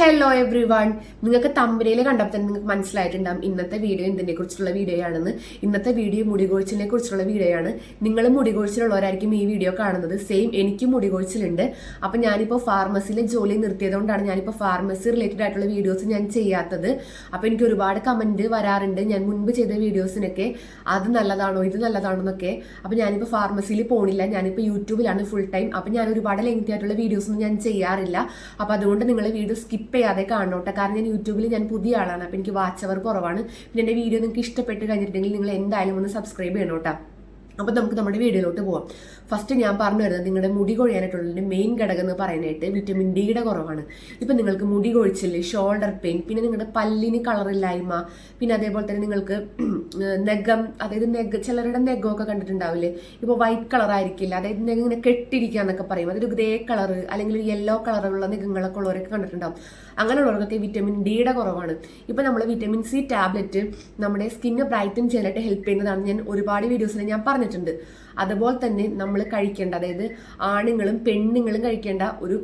Hello every one നിങ്ങൾക്ക് തമ്പനയിൽ കണ്ടപ്പോൾ തന്നെ നിങ്ങൾക്ക് മനസ്സിലായിട്ടുണ്ടാകും ഇന്നത്തെ വീഡിയോ എന്തിനെ കുറിച്ചുള്ള വീഡിയോ ആണെന്ന്. ഇന്നത്തെ വീഡിയോ മുടികൊഴിച്ചിലിനെ കുറിച്ചുള്ള വീഡിയോ ആണ്. നിങ്ങൾ മുടികൊഴിച്ചിലുള്ളവരായിരിക്കും ഈ വീഡിയോ കാണുന്നത്. സെയിം എനിക്കും മുടികൊഴിച്ചിലുണ്ട്. അപ്പം ഞാനിപ്പോൾ ഫാർമസിയിലെ ജോലി നിർത്തിയതുകൊണ്ടാണ് ഞാനിപ്പോൾ ഫാർമസി റിലേറ്റഡ് ആയിട്ടുള്ള വീഡിയോസ് ഞാൻ ചെയ്യാത്തത്. അപ്പോൾ എനിക്ക് ഒരുപാട് കമന്റ് വരാറുണ്ട്. ഞാൻ മുൻപ് ചെയ്ത വീഡിയോസിനൊക്കെ അത് നല്ലതാണോ ഇത് നല്ലതാണോ എന്നൊക്കെ. അപ്പോൾ ഞാനിപ്പോൾ ഫാർമസിയിൽ പോണില്ല. ഞാനിപ്പോൾ യൂട്യൂബിലാണ് ഫുൾ ടൈം അപ്പോൾ ഞാൻ ഒരുപാട് ലെങ്തി ആയിട്ടുള്ള വീഡിയോസ് ഒന്നും ഞാൻ ചെയ്യാറില്ല. അപ്പോൾ അതുകൊണ്ട് നിങ്ങൾ വീഡിയോ സ്കിപ്പ് ചെയ്യാതെ കാണോട്ടെ കാരണം ഞാൻ യൂട്യൂബിൽ ഞാൻ പുതിയ ആളാണ്. അപ്പോൾ എനിക്ക് വാച്ച് അവർ കുറവാണ്. പിന്നെ എന്റെ വീഡിയോ നിങ്ങൾക്ക് ഇഷ്ടപ്പെട്ട് കഴിഞ്ഞിട്ടുണ്ടെങ്കിൽ നിങ്ങൾ എന്തായാലും ഒന്ന് സബ്സ്ക്രൈബ് ചെയ്യണം കേട്ടോ അപ്പോൾ നമുക്ക് നമ്മുടെ വീഡിയോയിലോട്ട് പോവാം. ഫസ്റ്റ് ഞാൻ പറഞ്ഞു വരുന്നത് നിങ്ങളുടെ മുടി കൊഴിയാനായിട്ടുള്ളതിന്റെ മെയിൻ ഘടകം എന്ന് പറയാനായിട്ട് വിറ്റമിൻ ഡിയുടെ കുറവാണ്. ഇപ്പം നിങ്ങൾക്ക് മുടി കൊഴിച്ചിൽ ഷോൾഡർ പെയിൻ പിന്നെ നിങ്ങളുടെ പല്ലിന് കളറില്ലായ്മ പിന്നെ അതേപോലെ തന്നെ നിങ്ങൾക്ക് നെഗം അതായത് നെഗ ചിലരുടെ നെഗമൊക്കെ കണ്ടിട്ടുണ്ടാവില്ലേ? ഇപ്പോൾ വൈറ്റ് കളർ ആയിരിക്കില്ല അതായത് നെഗം ഇങ്ങനെ കെട്ടിരിക്കുക എന്നൊക്കെ പറയും. അതൊരു ഗ്രേ കളർ അല്ലെങ്കിൽ യെല്ലോ കളറുള്ള നെഗങ്ങളൊക്കെ ഉള്ളവരൊക്കെ കണ്ടിട്ടുണ്ടാവും. അങ്ങനെയുള്ളവർക്കൊക്കെ വിറ്റമിൻ ഡിയുടെ കുറവാണ്. ഇപ്പം നമ്മൾ വിറ്റമിൻ സി ടാബ്ലറ്റ് നമ്മുടെ സ്കിന്ന് ബ്രൈറ്റൻ ചെയ്യാനായിട്ട് ഹെൽപ്പ് ചെയ്യുന്നതാണ് ഞാൻ ഒരുപാട് വീഡിയോസിൽ ഞാൻ പറഞ്ഞിട്ടുണ്ട് അതുപോലെ തന്നെ നമ്മൾ കഴിക്കേണ്ട അതായത് ആണുങ്ങളും പെണ്ണുങ്ങളും കഴിക്കേണ്ട ഒരു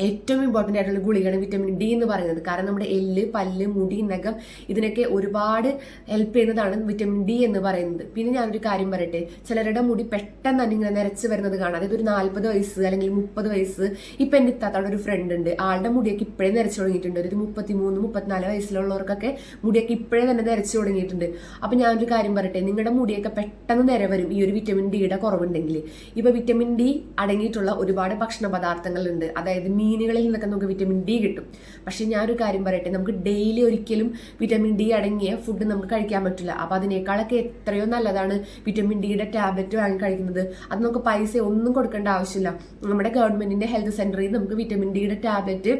ഏറ്റവും ഇമ്പോർട്ടന്റ് ആയിട്ടുള്ള ഗുളികയാണ് വിറ്റമിൻ ഡി എന്ന് പറയുന്നത്. കാരണം നമ്മുടെ എല്ല് പല്ല് മുടി നഖം ഇതിനൊക്കെ ഒരുപാട് ഹെൽപ്പ് ചെയ്യുന്നതാണ് വിറ്റമിൻ ഡി എന്ന് പറയുന്നത്. പിന്നെ ഞാനൊരു കാര്യം പറയട്ടെ. ചിലരുടെ മുടി പെട്ടെന്ന് തന്നെ ഇങ്ങനെ നിരച്ച് വരുന്നത് കാണാം. അതായത് ഒരു നാൽപ്പത് വയസ്സ് അല്ലെങ്കിൽ മുപ്പത് വയസ്സ് ഇപ്പം എന്റെ ഇത്താത്തയുടെ ഒരു ഫ്രണ്ട് ഉണ്ട്. ആളുടെ മുടിയൊക്കെ ഇപ്പോഴേ നിരച്ചു തുടങ്ങിയിട്ടുണ്ട്. ഒരു മുപ്പത്തി മൂന്ന് മുപ്പത്തിനാല് വയസ്സിലുള്ളവർക്കൊക്കെ മുടിയൊക്കെ ഇപ്പോഴേ തന്നെ നിരച്ചു തുടങ്ങിയിട്ടുണ്ട്. അപ്പം ഞാനൊരു കാര്യം പറയട്ടെ. നിങ്ങളുടെ മുടിയൊക്കെ പെട്ടെന്ന് നിര വരും ഈ ഒരു വിറ്റമിൻ ഡിയുടെ കുറവുണ്ടെങ്കിൽ ഇപ്പോൾ വിറ്റമിൻ ഡി അടങ്ങിയിട്ടുള്ള ഒരുപാട് ഭക്ഷണ പദാർത്ഥങ്ങളുണ്ട്. അതായത് മീനുകളിൽ നിന്നൊക്കെ നമുക്ക് വിറ്റമിൻ ഡി കിട്ടും. പക്ഷേ ഞാനൊരു കാര്യം പറയട്ടെ നമുക്ക് ഡെയിലി ഒരിക്കലും വിറ്റമിൻ ഡി അടങ്ങിയ ഫുഡ് നമുക്ക് കഴിക്കാൻ പറ്റില്ല. അപ്പോൾ അതിനേക്കാളൊക്കെ എത്രയോ നല്ലതാണ് വിറ്റമിൻ ഡിയുടെ ടാബ്ലറ്റ് വാങ്ങി കഴിക്കുന്നത്. അത് നമുക്ക് പൈസ ഒന്നും കൊടുക്കേണ്ട ആവശ്യമില്ല. നമ്മുടെ ഗവൺമെന്റിന്റെ ഹെൽത്ത് സെന്ററിൽ നമുക്ക് വിറ്റമിൻ ഡിയുടെ ടാബ്ലറ്റ്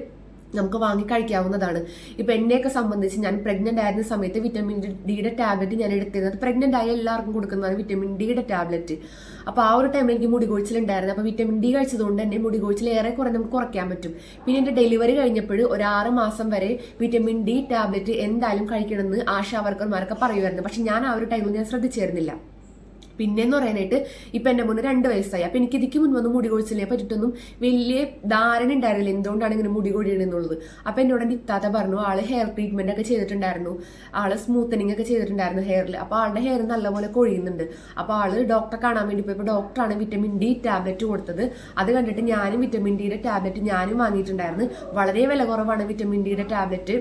നമുക്ക് വാങ്ങി കഴിക്കാവുന്നതാണ്. ഇപ്പൊ എന്നെയൊക്കെ സംബന്ധിച്ച് ഞാൻ പ്രഗ്നന്റ് ആയിരുന്ന സമയത്ത് വിറ്റമിൻ ഡിയുടെ ടാബ്ലറ്റ് ഞാൻ എടുത്തിരുന്നത്. പ്രഗ്നന്റ് ആയ എല്ലാവർക്കും കൊടുക്കുന്നതാണ് വിറ്റമിൻ ഡിയുടെ ടാബ്ലറ്റ് അപ്പൊ ആ ഒരു ടൈമിൽ എനിക്ക് മുടി കൊഴിച്ചിലുണ്ടായിരുന്നു അപ്പൊ വിറ്റമിൻ ഡി കഴിച്ചതുകൊണ്ട് തന്നെ മുടി കൊഴിച്ചിൽ ഏറെ കുറെ നമുക്ക് കുറയ്ക്കാൻ പറ്റും. പിന്നെ എന്റെ ഡെലിവറി കഴിഞ്ഞപ്പോൾ ഒരു ആറ് മാസം വരെ വിറ്റമിൻ ഡി ടാബ്ലറ്റ് എന്തായാലും കഴിക്കണമെന്ന് ആശാ വർക്കർമാരൊക്കെ പറയുമായിരുന്നു. പക്ഷെ ഞാൻ ആ ഒരു ടൈമിൽ ഞാൻ ശ്രദ്ധിച്ചിരുന്നില്ല. പിന്നെന്ന് പറയാനായിട്ട് ഇപ്പൊ എന്റെ മുന്നേ രണ്ട് വയസ്സായി. അപ്പൊ എനിക്ക് ഇതിക്ക് മുൻപ് മുടി കൊഴിച്ചിലിനെ പറ്റിട്ടൊന്നും വലിയ ധാരണ ഉണ്ടായിരുന്നില്ല. എന്തുകൊണ്ടാണ് ഇങ്ങനെ മുടി കൊഴിയണെന്നുള്ളത് അപ്പൊ എന്നോട് എന്റെ ഇത്താത്ത പറഞ്ഞു ആൾ ഹെയർ ട്രീറ്റ്മെന്റ് ഒക്കെ ചെയ്തിട്ടുണ്ടായിരുന്നു. ആൾ സ്മൂത്തനിങ് ഒക്കെ ചെയ്തിട്ടുണ്ടായിരുന്നു ഹെയറിൽ അപ്പൊ ആളുടെ ഹെയർ നല്ലപോലെ കൊഴിയുന്നുണ്ട്. അപ്പൊ ആൾ ഡോക്ടറെ കാണാൻ വേണ്ടി പോയപ്പോൾ ഡോക്ടറാണ് വിറ്റമിൻ ഡി ടാബ്ലറ്റ് കൊടുത്തത്. അത് കണ്ടിട്ട് ഞാനും വിറ്റമിൻ ഡിയുടെ ടാബ്ലറ്റ് ഞാനും വാങ്ങിയിട്ടുണ്ടായിരുന്നു. വളരെ വില കുറവാണ് വിറ്റമിൻ ഡിയുടെ ടാബ്ലറ്റ്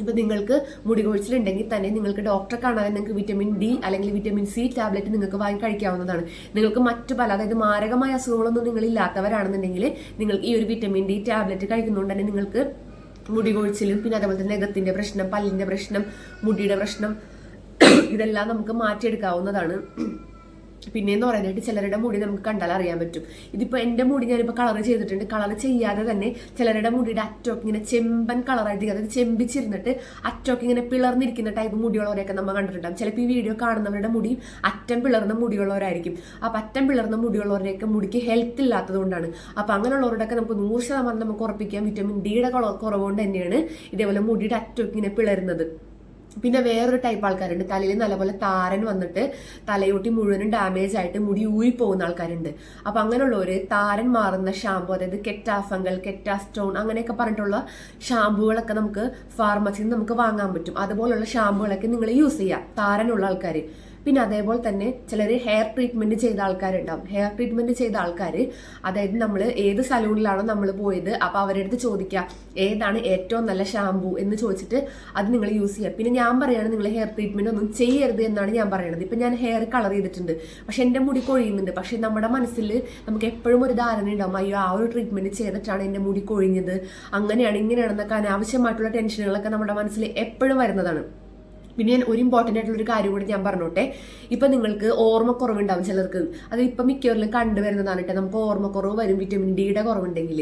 ഇപ്പൊ നിങ്ങൾക്ക് മുടി കൊഴിച്ചിലുണ്ടെങ്കിൽ തന്നെ നിങ്ങൾക്ക് ഡോക്ടറെ കാണാതെ നിങ്ങൾക്ക് വിറ്റമിൻ ഡി അല്ലെങ്കിൽ വിറ്റമിൻ സി ടാബ്ലറ്റ് നിങ്ങൾക്ക് വാങ്ങി കഴിക്കാവുന്നതാണ്. നിങ്ങൾക്ക് മറ്റു പല അതായത് മാരകമായ അസുഖങ്ങളൊന്നും നിങ്ങൾ ഇല്ലാത്തവരാണെന്നുണ്ടെങ്കിൽ നിങ്ങൾക്ക് ഈ ഒരു വിറ്റമിൻ ഡി ടാബ്ലറ്റ് കഴിക്കുന്നതുകൊണ്ട് തന്നെ നിങ്ങൾക്ക് മുടി കൊഴിച്ചിലും പിന്നെ അതേപോലെ തന്നെ നഖത്തിന്റെ പ്രശ്നം പല്ലിന്റെ പ്രശ്നം മുടിയുടെ പ്രശ്നം ഇതെല്ലാം നമുക്ക് മാറ്റിയെടുക്കാവുന്നതാണ്. പിന്നെയെന്ന് പറയാനായിട്ട് ചിലരുടെ മുടി നമുക്ക് കണ്ടാൽ അറിയാൻ പറ്റും. ഇതിപ്പോൾ എന്റെ മുടി ഞാനിപ്പോൾ കളർ ചെയ്തിട്ടുണ്ട്. കളർ ചെയ്യാതെ തന്നെ ചിലരുടെ മുടിയുടെ അറ്റോക്ക് ഇങ്ങനെ ചെമ്പൻ കളറായിട്ട് അതായത് ചെമ്പിച്ചിരുന്നിട്ട് അറ്റോക്ക് ഇങ്ങനെ പിളർന്നിരിക്കുന്ന ടൈപ്പ് മുടിയുള്ളവരെയൊക്കെ നമ്മൾ കണ്ടിട്ടുണ്ടാകും ചിലപ്പോൾ ഈ വീഡിയോ കാണുന്നവരുടെ മുടി അറ്റം പിളർന്ന മുടിയുള്ളവരായിരിക്കും. അപ്പം അറ്റം പിളർന്ന മുടിയുള്ളവരുടെയൊക്കെ മുടിക്ക് ഹെൽത്ത് ഇല്ലാത്തതുകൊണ്ടാണ് അപ്പം അങ്ങനെയുള്ളവരുടെയൊക്കെ നമുക്ക് നൂറ് ശതമാനം നമുക്ക് ഉറപ്പിക്കാം. വിറ്റമിൻ ഡിയുടെ കുറവുകൊണ്ട് തന്നെയാണ് ഇതേപോലെ മുടിയുടെ അറ്റോക്ക് ഇങ്ങനെ പിളരുന്നത്. പിന്നെ വേറൊരു ടൈപ്പ് ആൾക്കാരുണ്ട്. തലയിൽ നല്ലപോലെ താരൻ വന്നിട്ട് തലയോട്ടി മുഴുവനും ഡാമേജ് ആയിട്ട് മുടി ഊരി പോകുന്ന ആൾക്കാരുണ്ട്. അപ്പൊ അങ്ങനെയുള്ളവര് താരൻ മാറുന്ന ഷാമ്പു അതായത് കെറ്റാഫങ്കൽ കെറ്റാ സ്റ്റോൺ അങ്ങനെയൊക്കെ പറഞ്ഞിട്ടുള്ള ഷാമ്പുകളൊക്കെ നമുക്ക് ഫാർമസിയിൽ നിന്ന് നമുക്ക് വാങ്ങാൻ പറ്റും. അതുപോലുള്ള ഷാമ്പുകളൊക്കെ നിങ്ങൾ യൂസ് ചെയ്യാം. താരനുള്ള ആൾക്കാർ പിന്നെ അതേപോലെ തന്നെ ചിലർ ഹെയർ ട്രീറ്റ്മെന്റ് ചെയ്ത ആൾക്കാരുണ്ടാവും. ഹെയർ ട്രീറ്റ്മെന്റ് ചെയ്ത ആൾക്കാർ അതായത് നമ്മൾ ഏത് സലൂണിലാണോ നമ്മൾ പോയത് അപ്പോൾ അവരുടെ അടുത്ത് ചോദിക്കുക ഏതാണ് ഏറ്റവും നല്ല ഷാമ്പു എന്ന് ചോദിച്ചിട്ട് അത് നിങ്ങൾ യൂസ് ചെയ്യുക. പിന്നെ ഞാൻ പറയുകയാണ് നിങ്ങൾ ഹെയർ ട്രീറ്റ്മെന്റ് ഒന്നും ചെയ്യരുത് എന്നാണ് ഞാൻ പറയുന്നത് ഇപ്പം ഞാൻ ഹെയർ കളർ ചെയ്തിട്ടുണ്ട്. പക്ഷെ എന്റെ മുടി കൊഴിയുന്നുണ്ട്. പക്ഷെ നമ്മുടെ മനസ്സിൽ നമുക്ക് എപ്പോഴും ഒരു ധാരണ ഉണ്ടാവും അയ്യോ ആ ഒരു ട്രീറ്റ്മെന്റ് ചെയ്തിട്ടാണ് എന്റെ മുടി കൊഴിഞ്ഞത്. അങ്ങനെയാണ് ഇങ്ങനെയാണെന്നൊക്കെ അനാവശ്യമായിട്ടുള്ള ടെൻഷനുകളൊക്കെ നമ്മുടെ മനസ്സിൽ എപ്പോഴും വരുന്നതാണ്. പിന്നെ ഞാൻ ഒരു ഇമ്പോർട്ടന്റ് ആയിട്ടുള്ള ഒരു കാര്യം കൂടി ഞാൻ പറഞ്ഞോട്ടെ. ഇപ്പം നിങ്ങൾക്ക് ഓർമ്മക്കുറവുണ്ടാവും ചിലർക്ക്. അത് ഇപ്പം മിക്കവരിലും കണ്ടുവരുന്നതാണ് കേട്ടോ. നമുക്ക് ഓർമ്മക്കുറവ് വരും വിറ്റമിൻ ഡിയുടെ കുറവുണ്ടെങ്കിൽ.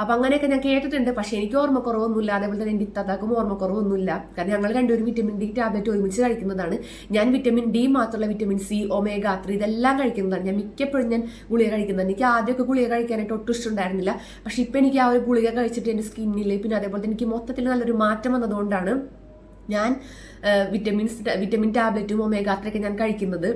അപ്പം അങ്ങനെയൊക്കെ ഞാൻ കേട്ടിട്ടുണ്ട്. പക്ഷേ എനിക്ക് ഓർമ്മക്കുറവൊന്നുമില്ല. അതേപോലെ തന്നെ എന്റെ ഇത്താത്താക്കും ഓർമ്മക്കുറവൊന്നുമില്ല. കാരണം ഞങ്ങൾ രണ്ടുപേരും വിറ്റമിൻ ഡി ടാബ്ലറ്റ് ഒരുമിച്ച് കഴിക്കുന്നതാണ്. ഞാൻ വിറ്റമിൻ ഡി മാത്രമല്ല വിറ്റമിൻ സി ഒമേഗ ത്രീ ഇതെല്ലാം കഴിക്കുന്നതാണ്. ഞാൻ മിക്കപ്പോഴും ഞാൻ ഗുളിക കഴിക്കുന്നതാണ്. എനിക്ക് ആദ്യമൊക്കെ ഗുളിക കഴിക്കാനായിട്ട് ഒട്ടും ഇഷ്ടമുണ്ടായിരുന്നില്ല പക്ഷേ ഇപ്പം എനിക്ക് ആ ഒരു ഗുളിക കഴിച്ചിട്ട് എന്റെ സ്കിന്നിൽ പിന്നെ അതേപോലെ തന്നെ എനിക്ക് മൊത്തത്തിൽ നല്ലൊരു മാറ്റം വന്നതുകൊണ്ടാണ് ഞാൻ വിറ്റമിൻസ് വിറ്റമിൻ ടാബ്ലറ്റും ഒമേഗ അത്രയൊക്കെ ഞാൻ കഴിക്കുന്നത്.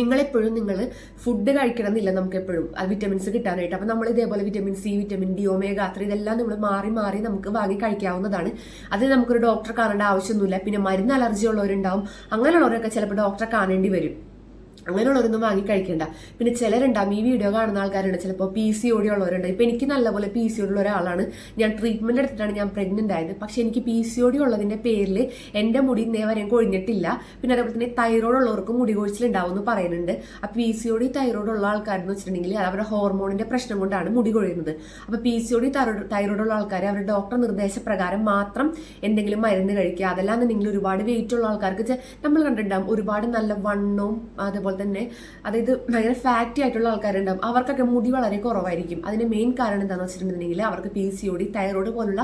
നിങ്ങൾ എപ്പോഴും നിങ്ങൾ ഫുഡ് കഴിക്കണം എന്നില്ല നമുക്ക് എപ്പോഴും വിറ്റമിൻസ് കിട്ടാനായിട്ട്. അപ്പൊ നമ്മൾ ഇതേപോലെ vitamin C vitamin D omega അത്ര ഇതെല്ലാം നമ്മൾ മാറി മാറി നമുക്ക് വാങ്ങി കഴിക്കാവുന്നതാണ്. അതിന് നമുക്കൊരു ഡോക്ടറെ കാണേണ്ട ആവശ്യമൊന്നുമില്ല. പിന്നെ മരുന്ന് അലർജി ഉള്ളവരുണ്ടാവും. അങ്ങനെയുള്ളവരൊക്കെ ചിലപ്പോൾ ഡോക്ടറെ കാണേണ്ടി വരും. അങ്ങനെയുള്ളവരൊന്നും വാങ്ങി കഴിക്കണ്ട. പിന്നെ ചിലരുണ്ടാവും ഈ വീഡിയോ കാണുന്ന ആൾക്കാരുണ്ട് ചിലപ്പോൾ പി സി ഓടി ഉള്ളവരുണ്ട്. ഇപ്പം എനിക്ക് നല്ലപോലെ പി സി ഒ ഉള്ള ഒരാളാണ്. ഞാൻ ട്രീറ്റ്മെന്റ് എടുത്തിട്ടാണ് ഞാൻ പ്രഗ്നന്റ് ആയത്. പക്ഷെ എനിക്ക് പി സി ഓടി ഉള്ളതിന്റെ പേരിൽ എന്റെ മുടി വരെ കൊഴിഞ്ഞിട്ടില്ല. പിന്നെ അതേപോലെ തന്നെ തൈറോയ്ഡ് ഉള്ളവർക്ക് മുടി കൊഴിച്ചിലുണ്ടാവും എന്ന് പറയുന്നുണ്ട്. ആ പി സി ഓടി തൈറോയ്ഡ് ഉള്ള ആൾക്കാരെന്ന് വെച്ചിട്ടുണ്ടെങ്കിൽ അവരുടെ ഹോർമോണിന്റെ പ്രശ്നം കൊണ്ടാണ് മുടി കൊഴിയുന്നത്. അപ്പോൾ പി സി ഓടി തൈറോയ്ഡ് ഉള്ള ആൾക്കാർ അവരുടെ ഡോക്ടർ നിർദ്ദേശപ്രകാരം മാത്രം എന്തെങ്കിലും മരുന്ന് കഴിക്കുക. അതല്ലാന്നുണ്ടെങ്കിൽ ഒരുപാട് വെയിറ്റ് ഉള്ള ആൾക്കാർക്ക് നമ്മൾ കണ്ടിട്ടുണ്ടാവും ഒരുപാട് നല്ല വണ്ണവും അതേപോലെ തന്നെ അതായത് ഭയങ്കര ഫാറ്റി ആയിട്ടുള്ള ആൾക്കാരുണ്ടാവും. അവർക്കൊക്കെ മുടി വളരെ കുറവായിരിക്കും. അതിന്റെ മെയിൻ കാരണം എന്താണെന്ന് വെച്ചിട്ടുണ്ടെങ്കിൽ അവർക്ക് പി സി ഒടി തൈറോയിഡ് പോലുള്ള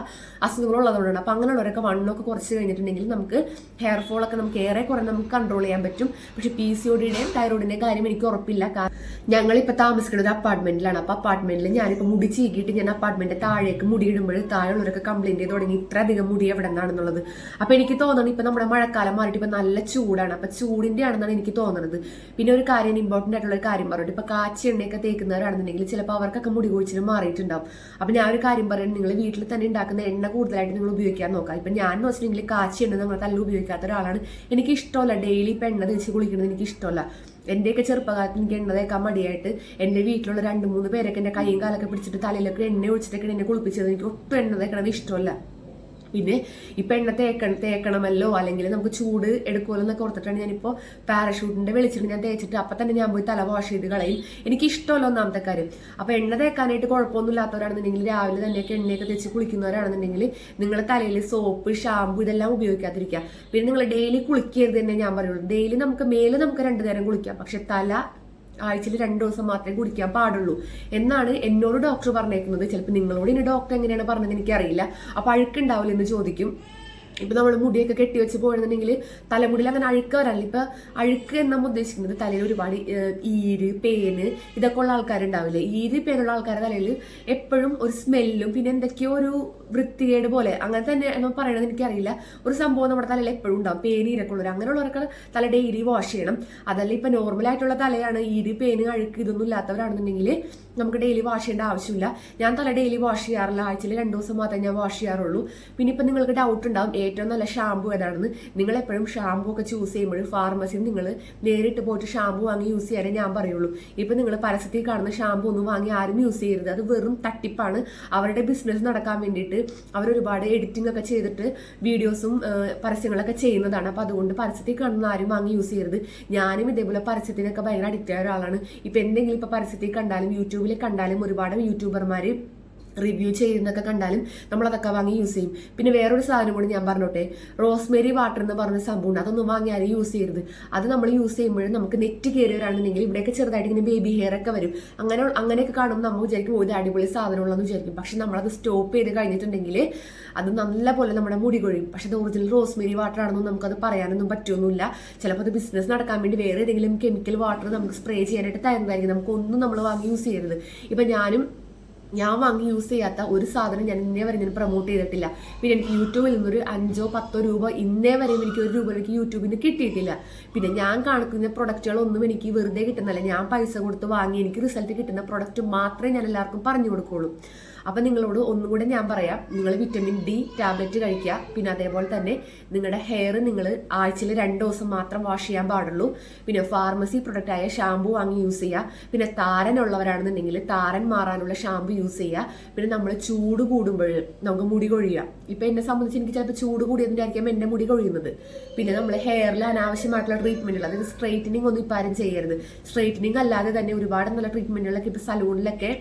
അസുഖങ്ങളുള്ളതുകൊണ്ടാണ്. അപ്പോൾ അങ്ങനെയുള്ളവരൊക്കെ വണ്ണമൊക്കെ കുറച്ച് കഴിഞ്ഞിട്ടുണ്ടെങ്കിൽ നമുക്ക് ഹെയർ ഫോൾ ഒക്കെ നമുക്ക് ഏറെ കുറേ നമുക്ക് കൺട്രോൾ ചെയ്യാൻ പറ്റും. പക്ഷേ പി സി ഒടിയുടെയും തൈറോയിഡിന്റെയും കാര്യം എനിക്ക് ഉറപ്പില്ല. കാരണം ഞങ്ങളിപ്പോൾ താമസിക്കുന്നത് അപ്പാർട്ട്മെന്റിലാണ് അപ്പോൾ അപ്പാർട്ട്മെന്റിൽ ഞാനിപ്പോൾ മുടി ചീകിയിട്ട് ഞാൻ അപ്പാർട്ട്മെന്റ് താഴേക്ക് മുടി ഇടുമ്പോൾ താഴെയുള്ളവരൊക്കെ കംപ്ലൈന്റ് ചെയ്ത് തുടങ്ങി. ഇത്ര അധികം മുടി എവിടെ നിന്നാണെന്നുള്ളത് അപ്പോൾ എനിക്ക് തോന്നുന്നു ഇപ്പോൾ നമ്മുടെ മഴക്കാലം മാറിയിട്ട് ഇപ്പോൾ നല്ല ചൂടാണ്. അപ്പോൾ ചൂടിന്റെ ആണെന്നാണ് എനിക്ക് തോന്നുന്നത് പിന്നെ ഒരു കാര്യം ഇമ്പോർട്ടന്റ് ആയിട്ടുള്ള ഒരു കാര്യം പറഞ്ഞു ഇപ്പൊ കാച്ചി എണ്ണയൊക്കെ തേക്കുന്നവരാണെന്നുണ്ടെങ്കിൽ ചിലപ്പോൾ അവർക്കൊക്കെ മുടി കൊഴിച്ചിന് മാറിയിട്ടുണ്ടാവും. അപ്പോൾ ഞാൻ ഒരു കാര്യം പറയുന്നത് നിങ്ങൾ വീട്ടിൽ തന്നെ ഉണ്ടാക്കുന്ന എണ്ണ കൂടുതലായിട്ട് നിങ്ങൾ ഉപയോഗിക്കാൻ നോക്കുക. ഇപ്പൊ ഞാൻ എന്ന് വെച്ചിട്ടുണ്ടെങ്കിൽ കാച്ചി എണ്ണ നമ്മൾ തല്ല ഉപയോഗിക്കാത്ത ഒരാളാണ്. എനിക്ക് ഇഷ്ടമല്ല. ഡെയിലി ഇപ്പൊ എണ്ണ തേച്ച് കുളിക്കുന്നത് എനിക്ക് ഇഷ്ടമല്ല. എന്റെയൊക്കെ ചെറുപ്പകാലത്ത് എനിക്ക് എണ്ണ തേക്കാൻ മടിയായിട്ട് എന്റെ വീട്ടിലുള്ള രണ്ട് മൂന്ന് പേരൊക്കെ എന്റെ കൈയും കാലൊക്കെ പിടിച്ചിട്ട് തലയിലൊക്കെ എണ്ണ ഒഴിച്ചിട്ടൊക്കെ എന്നെ കുളിപ്പിച്ചത്. എനിക്ക് ഒട്ടും എണ്ണ തേക്കണത് ഇഷ്ടമല്ല. പിന്നെ ഇപ്പം എണ്ണ തേക്കണം തേക്കണമല്ലോ? അല്ലെങ്കിൽ നമുക്ക് ചൂട് എടുക്കുമല്ലോ എന്നൊക്കെ ഓർത്തിട്ടാണ് ഞാനിപ്പോൾ പാരഷൂട്ടിന്റെ വെളിച്ചിട്ട് ഞാൻ തേച്ചിട്ട് അപ്പം തന്നെ ഞാൻ പോയി തല വാഷ് ചെയ്ത് കളയും. എനിക്ക് ഇഷ്ടമല്ല ഒന്നാമത്തെ കാര്യം. അപ്പം എണ്ണ തേക്കാനായിട്ട് കുഴപ്പമൊന്നും ഇല്ലാത്തവരാണെന്നുണ്ടെങ്കിൽ രാവിലെ തന്നെയൊക്കെ എണ്ണയൊക്കെ തേച്ച് കുളിക്കുന്നവരാണെന്നുണ്ടെങ്കിൽ നിങ്ങൾ തലയിൽ സോപ്പ് ഷാമ്പു ഇതെല്ലാം ഉപയോഗിക്കാതിരിക്കുക. പിന്നെ നിങ്ങൾ ഡെയിലി കുളിക്കരുത് തന്നെ ഞാൻ പറയുള്ളൂ. ഡെയിലി നമുക്ക് മേലെ നമുക്ക് രണ്ടു നേരം കുളിക്കാം. പക്ഷെ തല ആഴ്ചയിൽ രണ്ട് ദിവസം മാത്രമേ കുടിക്കാൻ പാടുള്ളൂ. എന്നാണ് എന്നോട് ഡോക്ടർ പറഞ്ഞേക്കുന്നത്. ചിലപ്പോൾ നിങ്ങളോട് ഇനി ഡോക്ടർ എങ്ങനെയാണ് പറഞ്ഞത് എനിക്കറിയില്ല. അപ്പോൾ അഴുക്കുണ്ടാവില്ല എന്ന് ചോദിക്കും. ഇപ്പൊ നമ്മൾ മുടിയൊക്കെ കെട്ടി വെച്ച് പോയെന്നുണ്ടെങ്കിൽ തലമുടിയിൽ അങ്ങനെ അഴുക്ക് വരാനില്ല ഇപ്പൊ അഴുക്ക് എന്ന് നമ്മൾ ഉദ്ദേശിക്കുന്നത്? തലയിൽ ഒരുപാട് ഈര് പേന് ഇതൊക്കെ ഉള്ള ആൾക്കാരുണ്ടാവില്ലേ? ഈര് പേനുള്ള ആൾക്കാരുടെ തലയിൽ എപ്പോഴും ഒരു സ്മെല്ലും പിന്നെ എന്തൊക്കെയോ ഒരു വൃത്തികേട് പോലെ. അങ്ങനെ തന്നെ എന്ന് പറയണത് എനിക്കറിയില്ല. ഒരു സംഭവം നമ്മുടെ തലയിൽ എപ്പോഴും ഉണ്ടാവും. പേന് ഈരൊക്കെ ഉള്ളവർ അങ്ങനെയുള്ളവർക്ക് തല ഡെയിലി വാഷ് ചെയ്യണം. അതല്ല ഇപ്പൊ നോർമൽ ആയിട്ടുള്ള തലയാണ് ഈര് പേന് അഴുക്ക് ഇതൊന്നും ഇല്ലാത്തവരാണെന്നുണ്ടെങ്കിൽ നമുക്ക് ഡെയിലി വാഷ് ചെയ്യേണ്ട ആവശ്യമില്ല. ഞാൻ തല ഡെയിലി വാഷ് ചെയ്യാറില്ല. ആഴ്ചയിൽ രണ്ട് ദിവസം മാത്രമേ ഞാൻ വാഷ് ചെയ്യാറുള്ളൂ. പിന്നെ ഇപ്പം നിങ്ങൾക്ക് ഡൗട്ട് ഉണ്ടാവും. ഏറ്റവും നല്ല ഷാമ്പു ഏതാണെന്ന് നിങ്ങൾ എപ്പോഴും ഷാമ്പു ഒക്കെ ചൂസ് ചെയ്യുമ്പോഴും ഫാർമസിയിൽ നിങ്ങൾ നേരിട്ട് പോയിട്ട് ഷാമ്പു വാങ്ങി യൂസ് ചെയ്യാനേ ഞാൻ പറയുള്ളൂ. ഇപ്പം നിങ്ങൾ പരസ്യത്തിൽ കാണുന്ന ഷാമ്പു ഒന്നും വാങ്ങി ആരും യൂസ് ചെയ്യരുത്. അത് വെറും തട്ടിപ്പാണ്. അവരുടെ ബിസിനസ് നടക്കാൻ വേണ്ടിയിട്ട് അവർ ഒരുപാട് എഡിറ്റിംഗ് ഒക്കെ ചെയ്തിട്ട് വീഡിയോസും പരസ്യങ്ങളൊക്കെ ചെയ്യുന്നതാണ്. അപ്പോൾ അതുകൊണ്ട് പരസ്യത്തിൽ കാണുന്ന ആരും വാങ്ങി യൂസ് ചെയ്യരുത്. ഞാനും ഇതേപോലെ പരസ്യത്തിനൊക്കെ ഭയങ്കര അഡിക്റ്റ് ആയ ഒരാളാണ്. ഇപ്പം എന്തെങ്കിലും ഇപ്പോൾ പരസ്യത്തിൽ കണ്ടാലും യൂട്യൂബിൽ കണ്ടാലും ഒരുപാട് യൂട്യൂബർമാർ റിവ്യൂ ചെയ്യുന്നൊക്കെ കണ്ടാലും നമ്മൾ അതൊക്കെ വാങ്ങി യൂസ് ചെയ്യും. പിന്നെ വേറൊരു സാധനം കൂടി ഞാൻ പറഞ്ഞോട്ടെ. റോസ്മേരി വാട്ടർ എന്ന് പറഞ്ഞ സംഭവമുണ്ട് അതൊന്നും വാങ്ങി യൂസ് ചെയ്യരുത്. അത് നമ്മൾ യൂസ് ചെയ്യുമ്പോഴും നമുക്ക് നെറ്റ് കയറി വരാണെന്നുണ്ടെങ്കിൽ ഇവിടെയൊക്കെ ചെറുതായിട്ട് ഇങ്ങനെ ബേബി ഹെയർ ഒക്കെ വരും. അങ്ങനെ അങ്ങനെയൊക്കെ കാണുമ്പോൾ നമ്മൾ വിചാരിക്കും ഒരു അടിപൊളി സാധനമുള്ളതെന്ന് വിചാരിക്കും. പക്ഷെ നമ്മളത് സ്റ്റോപ്പ് ചെയ്ത് കഴിഞ്ഞിട്ടുണ്ടെങ്കിൽ അത് നല്ല പോലെ നമ്മുടെ മുടി കൊഴിയും. പക്ഷെ അത് ഒറിജിനൽ റോസ്മേരി വാട്ടർ ആണെന്നും നമുക്കത് പറയാനൊന്നും പറ്റുമൊന്നുമില്ല ചിലപ്പോൾ അത് ബിസിനസ് നടക്കാൻ വേണ്ടി വേറെ ഏതെങ്കിലും കെമിക്കൽ വാട്ടർ നമുക്ക് സ്പ്രേ ചെയ്യാനായിട്ട് തരുന്നതായിരിക്കും. നമുക്കൊന്നും നമ്മൾ വാങ്ങി യൂസ് ചെയ്യരുത്. ഇപ്പം ഞാനും ഞാൻ വാങ്ങി യൂസ് ചെയ്യാത്ത ഒരു സാധനം ഞാൻ ഇന്നേ വരെ ഞാൻ പ്രൊമോട്ട് ചെയ്തിട്ടില്ല. പിന്നെ എനിക്ക് യൂട്യൂബിൽ നിന്നൊരു അഞ്ചോ പത്തോ രൂപ ഇന്നേ വരെയും എനിക്ക് ഒരു രൂപ എനിക്ക് യൂട്യൂബിൽ നിന്ന് കിട്ടിയിട്ടില്ല. പിന്നെ ഞാൻ കാണിക്കുന്ന പ്രൊഡക്റ്റുകളൊന്നും എനിക്ക് വെറുതെ കിട്ടുന്നില്ല ഞാൻ പൈസ കൊടുത്ത് വാങ്ങി എനിക്ക് റിസൾട്ട് കിട്ടുന്ന പ്രൊഡക്റ്റ് മാത്രമേ ഞാൻ എല്ലാവർക്കും പറഞ്ഞു കൊടുക്കുള്ളൂ. അപ്പം നിങ്ങളോട് ഒന്നും കൂടെ ഞാൻ പറയാം. നിങ്ങൾ വിറ്റമിൻ ഡി ടാബ്ലറ്റ് കഴിക്കുക. പിന്നെ അതേപോലെ തന്നെ നിങ്ങളുടെ ഹെയർ നിങ്ങൾ ആഴ്ചയിൽ രണ്ട് ദിവസം മാത്രം വാഷ് ചെയ്യാൻ പാടുള്ളൂ. പിന്നെ ഫാർമസി പ്രൊഡക്റ്റ് ആയ ഷാമ്പു വാങ്ങി യൂസ് ചെയ്യുക. പിന്നെ താരൻ താരനുള്ളവരാണെന്നുണ്ടെങ്കിൽ താരൻ മാറാനുള്ള ഷാമ്പു യൂസ് ചെയ്യുക. പിന്നെ നമ്മൾ ചൂട് കൂടുമ്പോൾ നമുക്ക് മുടി കൊഴിയുക. ഇപ്പം എന്നെ സംബന്ധിച്ച് എനിക്ക് ചിലപ്പോൾ ചൂട് കൂടിയതിന്റെ ആയിരിക്കും എന്റെ മുടി കൊഴിയുന്നത്. പിന്നെ നമ്മൾ ഹെയറിൽ അനാവശ്യമായിട്ടുള്ള ട്രീറ്റ്മെന്റുകൾ അതായത് സ്ട്രൈറ്റനിങ് ഒന്നും ഇപ്പം ആരും ചെയ്യരുത്. സ്ട്രൈറ്റനിങ് അല്ലാതെ തന്നെ ഒരുപാട് നല്ല ട്രീറ്റ്മെന്റുകളൊക്കെ ഇപ്പോൾ സലൂണിലൊക്കെ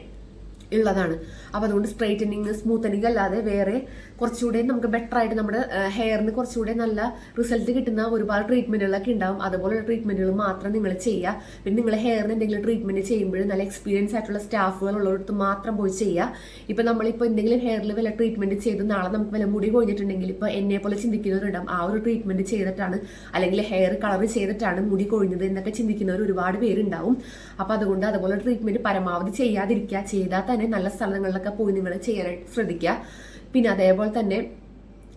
ഉള്ളതാണ്. അപ്പോൾ അതുകൊണ്ട് സ്ട്രൈറ്റനിങ് സ്മൂത്തനിങ് അല്ലാതെ വേറെ കുറച്ചുകൂടെ നമുക്ക് ബെറ്റർ ആയിട്ട് നമ്മുടെ ഹെയറിന് കുറച്ചുകൂടെ നല്ല റിസൾട്ട് കിട്ടുന്ന ഒരുപാട് ട്രീറ്റ്മെന്റുകളൊക്കെ ഉണ്ടാവും. അതുപോലുള്ള ട്രീറ്റ്മെന്റുകൾ മാത്രം നിങ്ങൾ ചെയ്യുക. പിന്നെ നിങ്ങൾ ഹെയറിന് എന്തെങ്കിലും ട്രീറ്റ്മെന്റ് ചെയ്യുമ്പോൾ നല്ല എക്സ്പീരിയൻസ് ആയിട്ടുള്ള സ്റ്റാഫുകൾ ഉള്ളിടത്ത് മാത്രം പോയി ചെയ്യുക. ഇപ്പം നമ്മളിപ്പോൾ എന്തെങ്കിലും ഹെയറിൽ വല്ല ട്രീറ്റ്മെന്റ് ചെയ്ത് നാളെ നമുക്ക് വല്ല മുടി കൊഴിഞ്ഞിട്ടുണ്ടെങ്കിൽ ഇപ്പോൾ എന്നെ പോലെ ചിന്തിക്കുന്നവരുണ്ടാവും. ആ ഒരു ട്രീറ്റ്മെന്റ് ചെയ്തിട്ടാണ് അല്ലെങ്കിൽ ഹെയർ കളർ ചെയ്തിട്ടാണ് മുടി കൊഴിഞ്ഞത് എന്നൊക്കെ ചിന്തിക്കുന്നവർ ഒരുപാട് പേരുണ്ടാവും. അപ്പോൾ അതുകൊണ്ട് അതുപോലെ ട്രീറ്റ്മെന്റ് പരമാവധി ചെയ്യാതിരിക്കുക. ചെയ്താൽ തന്നെ നല്ല സ്ഥലങ്ങളിലൊക്കെ പോയി നിങ്ങൾ ചെയ്യാനായിട്ട് ശ്രദ്ധിക്കുക. പിന്നെ അതേപോലെ തന്നെ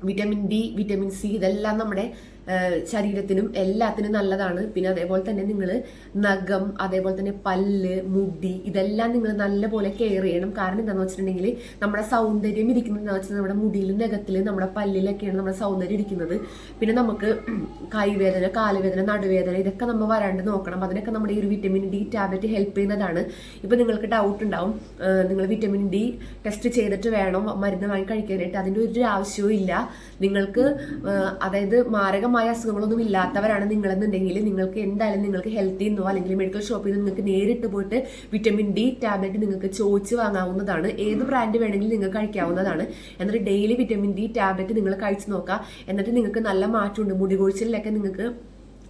വിറ്റമിൻ ഡി വിറ്റമിൻ സി ഇതെല്ലാം നമ്മുടെ ശരീരത്തിനും എല്ലാത്തിനും നല്ലതാണ്. പിന്നെ അതേപോലെ തന്നെ നിങ്ങൾ നഖം അതേപോലെ തന്നെ പല്ല് മുടി ഇതെല്ലാം നിങ്ങൾ നല്ലപോലെ കെയർ ചെയ്യണം. കാരണം എന്താണെന്ന് വെച്ചിട്ടുണ്ടെങ്കിൽ നമ്മുടെ സൗന്ദര്യം ഇരിക്കുന്നത് വെച്ചാൽ നമ്മുടെ മുടിയിലും നഖത്തിലും നമ്മുടെ പല്ലിലൊക്കെയാണ് നമ്മുടെ സൗന്ദര്യം ഇരിക്കുന്നത്. പിന്നെ നമുക്ക് കൈവേദന കാലുവേദന നടുവേദന ഇതൊക്കെ നമ്മൾ വരാണ്ട് നോക്കണം. അതിനൊക്കെ നമ്മുടെ ഈ ഒരു വിറ്റമിൻ ഡി ടാബ്ലറ്റ് ഹെൽപ്പ് ചെയ്യുന്നതാണ്. ഇപ്പം നിങ്ങൾക്ക് ഡൗട്ട് ഉണ്ടാവും. നിങ്ങൾ വിറ്റമിൻ ഡി ടെസ്റ്റ് ചെയ്തിട്ട് വേണം മരുന്ന് വാങ്ങി കഴിക്കാനായിട്ട്. അതിന്റെ ഒരു ആവശ്യവും ഇല്ല. നിങ്ങൾക്ക് അതായത് അതായത് മാരകമായ അസുഖങ്ങളൊന്നും ഇല്ലാത്തവരാണ് നിങ്ങളെന്നുണ്ടെങ്കിൽ നിങ്ങൾക്ക് എന്തായാലും നിങ്ങൾക്ക് ഹെൽത്തിൽ നിന്നോ അല്ലെങ്കിൽ മെഡിക്കൽ ഷോപ്പിൽ നിന്ന് നിങ്ങൾക്ക് നേരിട്ട് പോയിട്ട് വിറ്റമിൻ ഡി ടാബ്ലറ്റ് നിങ്ങൾക്ക് ചോദിച്ച് വാങ്ങാവുന്നതാണ്. ഏത് ബ്രാൻഡ് വേണമെങ്കിലും നിങ്ങൾക്ക് കഴിക്കാവുന്നതാണ്. എന്നിട്ട് ഡെയിലി വിറ്റമിൻ ഡി ടാബ്ലറ്റ് നിങ്ങൾ കഴിച്ചു നോക്കുക. എന്നിട്ട് നിങ്ങൾക്ക് നല്ല മാറ്റമുണ്ട്. മുടി കൊഴിച്ചിലൊക്കെ നിങ്ങൾക്ക്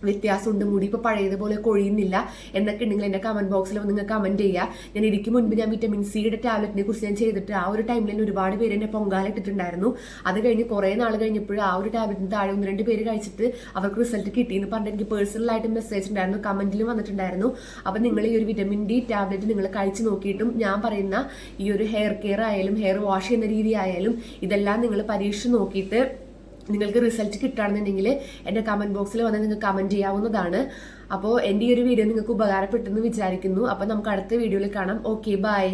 വ്യത്യാസമുണ്ട്. മുടി ഇപ്പോൾ പഴയതുപോലെ കൊഴിയുന്നില്ല. എന്നൊക്കെ ഉണ്ടെങ്കിൽ എന്റെ കമന്റ് ബോക്സിൽ വന്ന് നിങ്ങൾ കമന്റ് ചെയ്യുക. ഞാൻ ഇരിക്കും മുൻപ് ഞാൻ വിറ്റമിൻ സിയുടെ ടാബ്ലറ്റിനെ കുറിച്ച് ഞാൻ ചെയ്തിട്ട് ആ ഒരു ടൈമിൽ തന്നെ ഒരുപാട് പേര് എന്നെ പൊങ്കാലിട്ടിട്ടുണ്ടായിരുന്നു അത് കഴിഞ്ഞ് കുറേ നാൾ കഴിഞ്ഞപ്പോൾ ആ ഒരു ടാബ്ലറ്റിന് താഴെ ഒന്ന് രണ്ട് പേര് കഴിച്ചിട്ട് അവർക്ക് റിസൾട്ട് കിട്ടിയെന്ന് പറഞ്ഞിട്ട് എനിക്ക് പേഴ്സണലായിട്ട് മെസ്സേജ് ഉണ്ടായിരുന്നു. കമന്റിലും വന്നിട്ടുണ്ടായിരുന്നു. അപ്പം നിങ്ങൾ ഈ ഒരു വിറ്റമിൻ ഡി ടാബ്ലറ്റ് നിങ്ങൾ കഴിച്ച് നോക്കിയിട്ടും ഞാൻ പറയുന്ന ഈ ഒരു ഹെയർ കെയർ ആയാലും ഹെയർ വാഷ് ചെയ്യുന്ന രീതി ആയാലും ഇതെല്ലാം നിങ്ങൾ പരീക്ഷിച്ച് നോക്കിയിട്ട് നിങ്ങൾക്ക് റിസൾട്ട് കിട്ടുകയാണെന്നുണ്ടെങ്കിൽ എന്റെ കമന്റ് ബോക്സിൽ വന്ന് നിങ്ങൾക്ക് കമന്റ് ചെയ്യാവുന്നതാണ്. അപ്പോൾ എന്റെ ഈ ഒരു വീഡിയോ നിങ്ങൾക്ക് ഉപകാരപ്പെട്ടെന്ന് വിചാരിക്കുന്നു. അപ്പോൾ നമുക്ക് അടുത്ത വീഡിയോയിൽ കാണാം. Okay bye